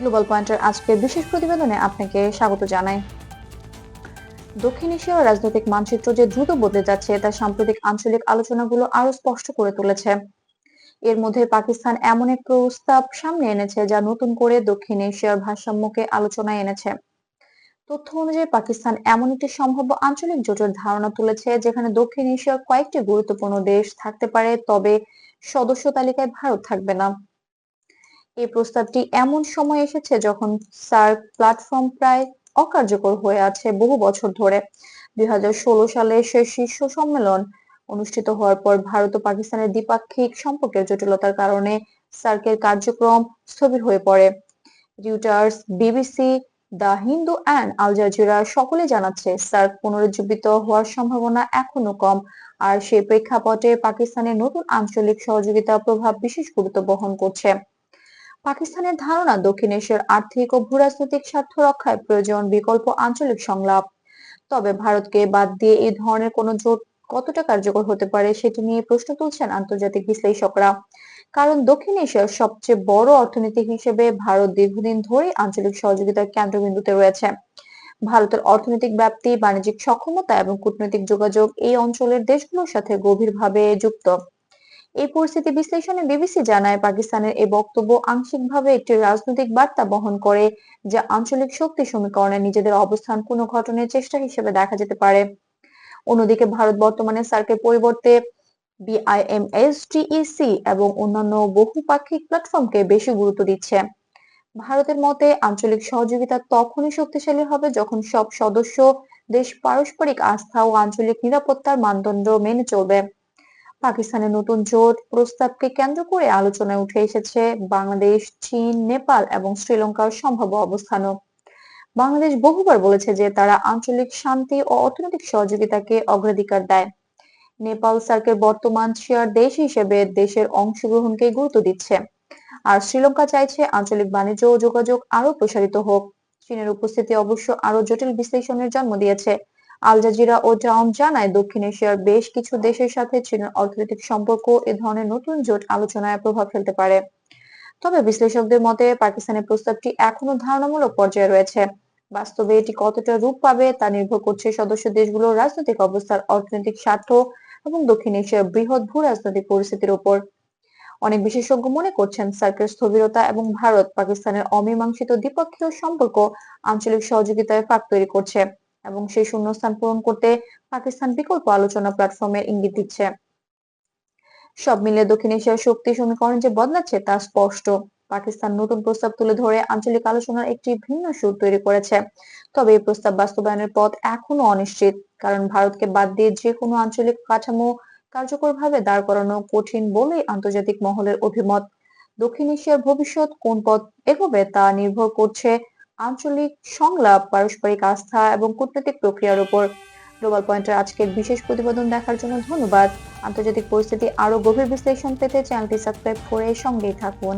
Global পয়েন্টের আজকের বিশেষ প্রতিবেদনে আপনাকে স্বাগত জানাই। দক্ষিণ এশিয়ার রাজনৈতিক মানচিত্র যে দ্রুত বদলে যাচ্ছে, তা সাম্প্রতিক আঞ্চলিক আলোচনাগুলো আরও স্পষ্ট করে তুলেছে। এর মধ্যে পাকিস্তান এমন এক প্রস্তাব সামনে এনেছে, যা নতুন করে দক্ষিণ এশিয়ার ভারসাম্যকে আলোচনায় এনেছে। তথ্য অনুযায়ী, পাকিস্তান এমন একটি সম্ভাব্য আঞ্চলিক জোটের ধারণা তুলেছে, যেখানে দক্ষিণ এশিয়ার কয়েকটি গুরুত্বপূর্ণ দেশ থাকতে পারে, তবে সদস্য তালিকায় ভারত থাকবে না। এই প্রস্তাবটি এমন সময় এসেছে যখন সার্ক প্ল্যাটফর্ম প্রায় অকার্যকর হয়ে আছে বহু বছর ধরে। দুই হাজার ষোলো সালে শেষ শীর্ষ সম্মেলন অনুষ্ঠিত হওয়ার পর ভারত ও পাকিস্তানের দ্বিপাক্ষিক সম্পর্কের জটিলতার কারণে সার্কের কার্যক্রম স্থবির হয়ে পড়ে। Reuters BBC the Hindu and Al Jazeera সকলে জানাচ্ছে সার্ক পুনরুজ্জীবিত হওয়ার সম্ভাবনা এখনও কম, আর সেই প্রেক্ষাপটে পাকিস্তানের নতুন আঞ্চলিক সহযোগিতা প্রভাব বিশেষ গুরুত্ব বহন করছে। পাকিস্তানের ধারণা দক্ষিণ এশিয়ার আর্থিক ও ভূরাজনৈতিক স্বার্থ রক্ষায় প্রয়োজন বিকল্প আঞ্চলিক সংলাপ। তবে ভারতকে বাদ দিয়ে এই ধরনের কোনো জোট কতটা কার্যকর হতে পারে সেটি নিয়ে প্রশ্ন তুলছেন আন্তর্জাতিক বিশ্লেষকরা। কারণ দক্ষিণ এশিয়ার সবচেয়ে বড় অর্থনীতি হিসেবে ভারত দীর্ঘদিন ধরে আঞ্চলিক সহযোগিতার কেন্দ্রবিন্দুতে রয়েছে। ভারতের অর্থনৈতিক ব্যাপ্তি, বাণিজ্যিক সক্ষমতা এবং কূটনৈতিক যোগাযোগ এই অঞ্চলের দেশগুলোর সাথে গভীরভাবে যুক্ত। এই পরিস্থিতি বিশ্লেষণে বিবিসি জানায় পাকিস্তানের এই বক্তব্য আংশিকভাবে একটি রাজনৈতিক বার্তা বহন করে, যা আঞ্চলিক শক্তি সমীকরণে নিজেদের অবস্থান পুনর্গঠনের চেষ্টা হিসেবে দেখা যেতে পারে। অন্যদিকে ভারত বর্তমানে সার্কের পরিবর্তে বিআইএমএসটিইসি এবং অন্যান্য বহুপাক্ষিক প্ল্যাটফর্মকে বেশি গুরুত্ব দিচ্ছে। ভারতের মতে, আঞ্চলিক সহযোগিতা তখনই শক্তিশালী হবে যখন সব সদস্য দেশ পারস্পরিক আস্থা ও আঞ্চলিক নিরাপত্তার মানদণ্ড মেনে চলবে। পাকিস্তানের নতুন জোট প্রস্তাবকে কেন্দ্র করে আলোচনায় উঠে এসেছে বাংলাদেশ, চীন, নেপাল এবং শ্রীলঙ্কার সম্ভাব্য অবস্থানও। বাংলাদেশ বহুবার বলেছে যে তারা আঞ্চলিক শান্তি ও অর্থনৈতিক সহযোগিতাকে অগ্রাধিকার দেয়। নেপাল সার্কের বর্তমান চেয়ার দেশ হিসেবে দেশের অংশগ্রহণকে গুরুত্ব দিচ্ছে। আর শ্রীলঙ্কা চাইছে আঞ্চলিক বাণিজ্য ও যোগাযোগ আরও প্রসারিত হোক। চীনের উপস্থিতি অবশ্য আরও জটিল বিশ্লেষণের জন্ম দিয়েছে। আল জাজিরা ও টাউন জানায়, দক্ষিণ এশিয়ার বেশ কিছু দেশের সাথে চীনের অর্থনৈতিক সম্পর্ক এ ধরনের নতুন জোট আলোচনায় প্রভাব ফেলতে পারে। তবে বিশ্লেষকদের মতে, পাকিস্তানের প্রস্তাবটি এখনও ধারণামূলক পর্যায়ে রয়েছে। বাস্তবে এটি কতটা রূপ পাবে তা নির্ভর করছে সদস্য দেশগুলোর রাজনৈতিক অবস্থার অর্থনৈতিক স্বার্থ এবং দক্ষিণ এশিয়ার বৃহৎ ভূ রাজনৈতিক পরিস্থিতির উপর অনেক বিশেষজ্ঞ মনে করছেন, সার্কের স্থবিরতা এবং ভারত পাকিস্তানের অমীমাংসিত দ্বিপক্ষীয় সম্পর্ক আঞ্চলিক সহযোগিতায় ফাঁক তৈরি করছে। এবং সেই শূন্যস্থান পূরণ করতে পাকিস্তান বিকল্প আলোচনা প্ল্যাটফর্মের ইঙ্গিত দিচ্ছে। সব মিলিয়ে দক্ষিণ এশিয়ার শক্তি সমীকরণ যে বদলাচ্ছে তা স্পষ্ট। পাকিস্তান নতুন প্রস্তাব তুলে ধরে আঞ্চলিক আলোচনার একটি ভিন্ন সুর তৈরি করেছে। তবে এই প্রস্তাব বাস্তবায়নের পথ এখনও অনিশ্চিত, কারণ ভারতকে বাদ দিয়ে যে কোনো আঞ্চলিক কাঠামো কার্যকরভাবে দাঁড় করানো কঠিন বলেই আন্তর্জাতিক মহলের অভিমত। দক্ষিণ এশিয়ার ভবিষ্যৎ কোন পথ এগোবে তা নির্ভর করছে আঞ্চলিক সংলাপ, পারস্পরিক আস্থা এবং কূটনৈতিক প্রক্রিয়ার উপর গ্লোবাল পয়েন্টের আজকের বিশেষ প্রতিবেদন দেখার জন্য ধন্যবাদ। আন্তর্জাতিক পরিস্থিতি আরও গভীর বিশ্লেষণ পেতে চ্যানেলটি সাবস্ক্রাইব করে সঙ্গেই থাকুন।